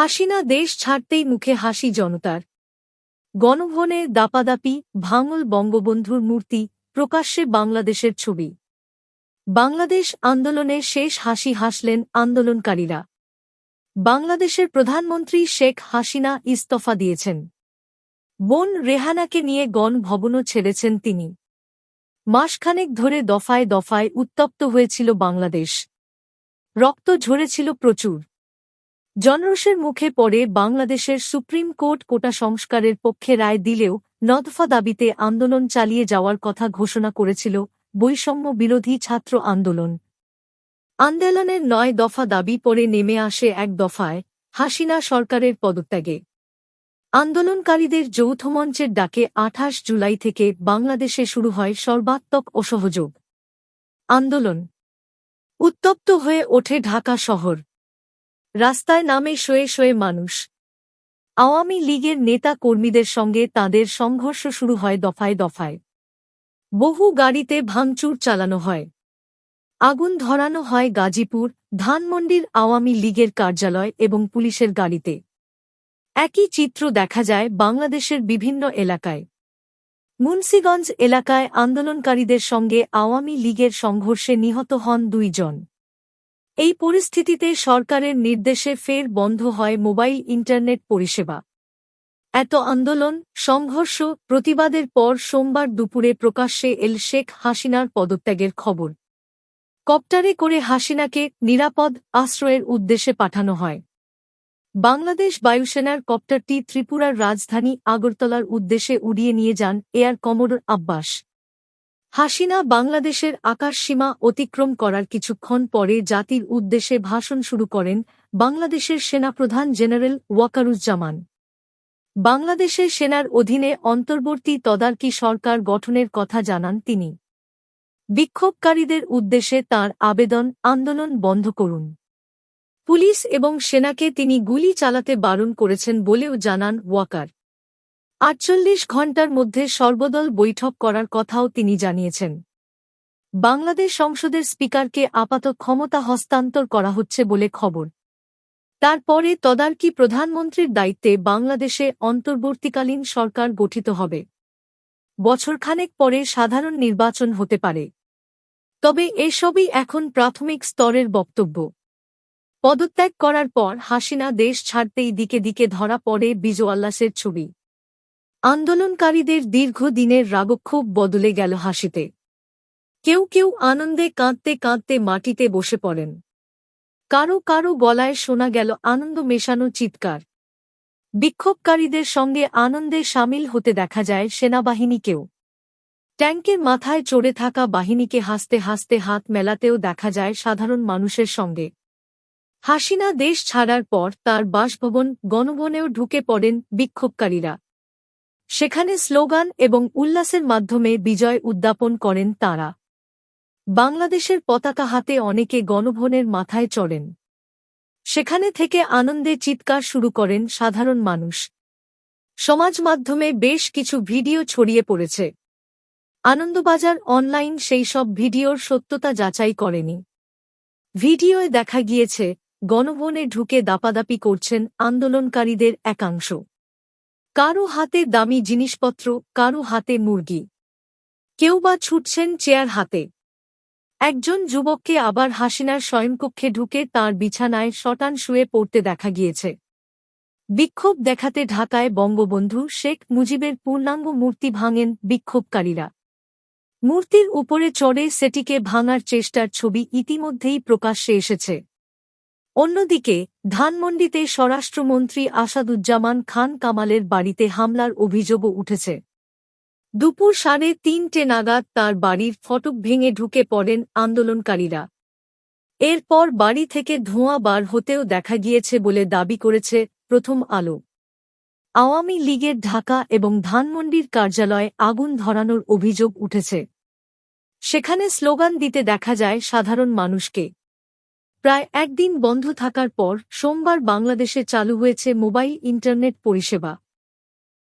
হাসিনা দেশ ছাড়তেই মুখে হাসি জনতার। গণভনে দাপাদাপি, ভাঙল বঙ্গবন্ধুর মূর্তি, প্রকাশ্যে বাংলাদেশের ছবি। বাংলাদেশ আন্দোলনে শেষ হাসি হাসলেন আন্দোলনকারীরা। বাংলাদেশের প্রধানমন্ত্রী শেখ হাসিনা ইস্তফা দিয়েছেন। বোন রেহানাকে নিয়ে গণভবনও ছেড়েছেন তিনি। মাসখানেক ধরে দফায় দফায় উত্তপ্ত হয়েছিল বাংলাদেশ। রক্ত ঝরেছিল প্রচুর। জনরোষের মুখে পড়ে বাংলাদেশের সুপ্রিম কোর্ট কোটা সংস্কারের পক্ষে রায় দিলেও নদফা দাবিতে আন্দোলন চালিয়ে যাওয়ার কথা ঘোষণা করেছিল বৈষম্য বিরোধী ছাত্র আন্দোলন। আন্দোলনের নয় দফা দাবি পরে নেমে আসে এক দফায়, হাসিনা সরকারের পদত্যাগে। আন্দোলনকারীদের যৌথ মঞ্চের ডাকে আঠাশ জুলাই থেকে বাংলাদেশে শুরু হয় সর্বাত্মক অসহযোগ। আন্দোলন। উত্তপ্ত হয়ে ওঠে ঢাকা শহর। রাস্তায় নামে শোয়ে শোয়ে মানুষ। আওয়ামী লীগের নেতা কর্মীদের সঙ্গে তাদের সংঘর্ষ শুরু হয় দফায় দফায়। বহু গাড়িতে ভাঙচুর চালানো হয়। আগুন ধরানো হয় গাজীপুর, ধানমন্ডির আওয়ামী লীগের কার্যালয় এবং পুলিশের গাড়িতে। একই চিত্র দেখা যায় বাংলাদেশের বিভিন্ন এলাকায়। মুন্সিগঞ্জ এলাকায় আন্দোলনকারীদের সঙ্গে আওয়ামী লীগের সংঘর্ষে নিহত হন দুইজন এই পরিস্থিতিতে সরকারের নির্দেশে ফের বন্ধ হয় মোবাইল ইন্টারনেট পরিষেবা। এত আন্দোলন, সংঘর্ষ, প্রতিবাদের পর সোমবার দুপুরে প্রকাশ্যে এল শেখ হাসিনার পদত্যাগের খবর। কপ্টারে করে হাসিনাকে নিরাপদ আশ্রয়ের উদ্দেশ্যে পাঠানো হয়। বাংলাদেশ বায়ুসেনার কপ্টারটি ত্রিপুরার রাজধানী আগরতলার উদ্দেশ্যে উড়িয়ে নিয়ে যান এয়ার কমোডর আব্বাস। হাসিনা বাংলাদেশের আকাশসীমা অতিক্রম করার কিছুক্ষণ পরে জাতির উদ্দেশ্যে ভাষণ শুরু করেন বাংলাদেশের সেনাপ্রধান জেনারেল ওয়াকারুজ্জামান। বাংলাদেশের সেনার অধীনে অন্তর্বর্তী তদারকি সরকার গঠনের কথা জানান তিনি। বিক্ষোভকারীদের উদ্দেশ্যে তার আবেদন, আন্দোলন বন্ধ করুন। পুলিশ এবং সেনাকে তিনি গুলি চালাতে বারণ করেছেন বলেও জানান ওয়াকার। আটচল্লিশ ঘণ্টার মধ্যে সর্বদল বৈঠক করার কথাও তিনি জানিয়েছেন। বাংলাদেশ সংসদের স্পিকারকে আপাত ক্ষমতা হস্তান্তর করা হচ্ছে বলে খবর। তারপরে তদারকি প্রধানমন্ত্রীর দায়িত্বে বাংলাদেশে অন্তর্বর্তীকালীন সরকার গঠিত হবে। বছরখানেক পরে সাধারণ নির্বাচন হতে পারে। তবে এসবই এখন প্রাথমিক স্তরের বক্তব্য। পদত্যাগ করার পর হাসিনা দেশ ছাড়তেই দিকে দিকে ধরা পড়ে বিজোয়াল্লাসের ছবি। আন্দোলনকারীদের দীর্ঘদিনের রাগক্ষোভ বদলে গেল হাসিতে। কেউ কেউ আনন্দে কাঁদতে কাঁদতে মাটিতে বসে পড়েন। কারও কারও গলায় শোনা গেল আনন্দ মেশানো চিৎকার। বিক্ষোভকারীদের সঙ্গে আনন্দে সামিল হতে দেখা যায় সেনাবাহিনীকেও ট্যাঙ্কের মাথায় চড়ে থাকা বাহিনীকে হাসতে হাসতে হাত মেলাতেও দেখা যায় সাধারণ মানুষের সঙ্গে। হাসিনা দেশ ছাড়ার পর তার বাসভবন, গণভবনেও ঢুকে পড়েন বিক্ষোভকারীরা। সেখানে স্লোগান এবং উল্লাসের মাধ্যমে বিজয় উদ্যাপন করেন তাঁরা। বাংলাদেশের পতাকা হাতে অনেকে গণভবনের মাথায় চড়েন। সেখানে থেকে আনন্দে চিৎকার শুরু করেন সাধারণ মানুষ। সমাজ মাধ্যমে বেশ কিছু ভিডিও ছড়িয়ে পড়েছে। আনন্দবাজার অনলাইন সেই সব ভিডিওর সত্যতা যাচাই করেনি। ভিডিওয় দেখা গিয়েছে, গণভবনে ঢুকে দাপাদাপি করছেন আন্দোলনকারীদের একাংশ। কারও হাতে দামি জিনিসপত্র, কারও হাতে মুরগি। কেউ বা ছুটছেন চেয়ার হাতে। একজন যুবককে আবার হাসিনার স্বয়ংকক্ষে ঢুকে তার বিছানায় শটান শুয়ে পড়তে দেখা গিয়েছে। বিক্ষোভ দেখাতে ঢাকায় বঙ্গবন্ধু শেখ মুজিবের পূর্ণাঙ্গ মূর্তি ভাঙেন বিক্ষোভকারীরা। মূর্তির উপরে চড়ে সেটিকে ভাঙার চেষ্টার ছবি ইতিমধ্যেই প্রকাশ্যে এসেছে। অন্যদিকে ধানমন্ডিতে স্বরাষ্ট্রমন্ত্রী আসাদুজ্জামান খান কামালের বাড়িতে হামলার অভিযোগও উঠেছে। দুপুর সাড়ে তিনটে নাগাদ তার বাড়ির ফটক ভেঙে ঢুকে পড়েন আন্দোলনকারীরা। এরপর বাড়ি থেকে ধোঁয়া বার হতেও দেখা গিয়েছে বলে দাবি করেছে প্রথম আলো। আওয়ামী লীগের ঢাকা এবং ধানমন্ডির কার্যালয়ে আগুন ধরানোর অভিযোগ উঠেছে। সেখানে স্লোগান দিতে দেখা যায় সাধারণ মানুষকে। প্রায় একদিন বন্ধ থাকার পর সোমবার বাংলাদেশে চালু হয়েছে মোবাইল ইন্টারনেট পরিষেবা।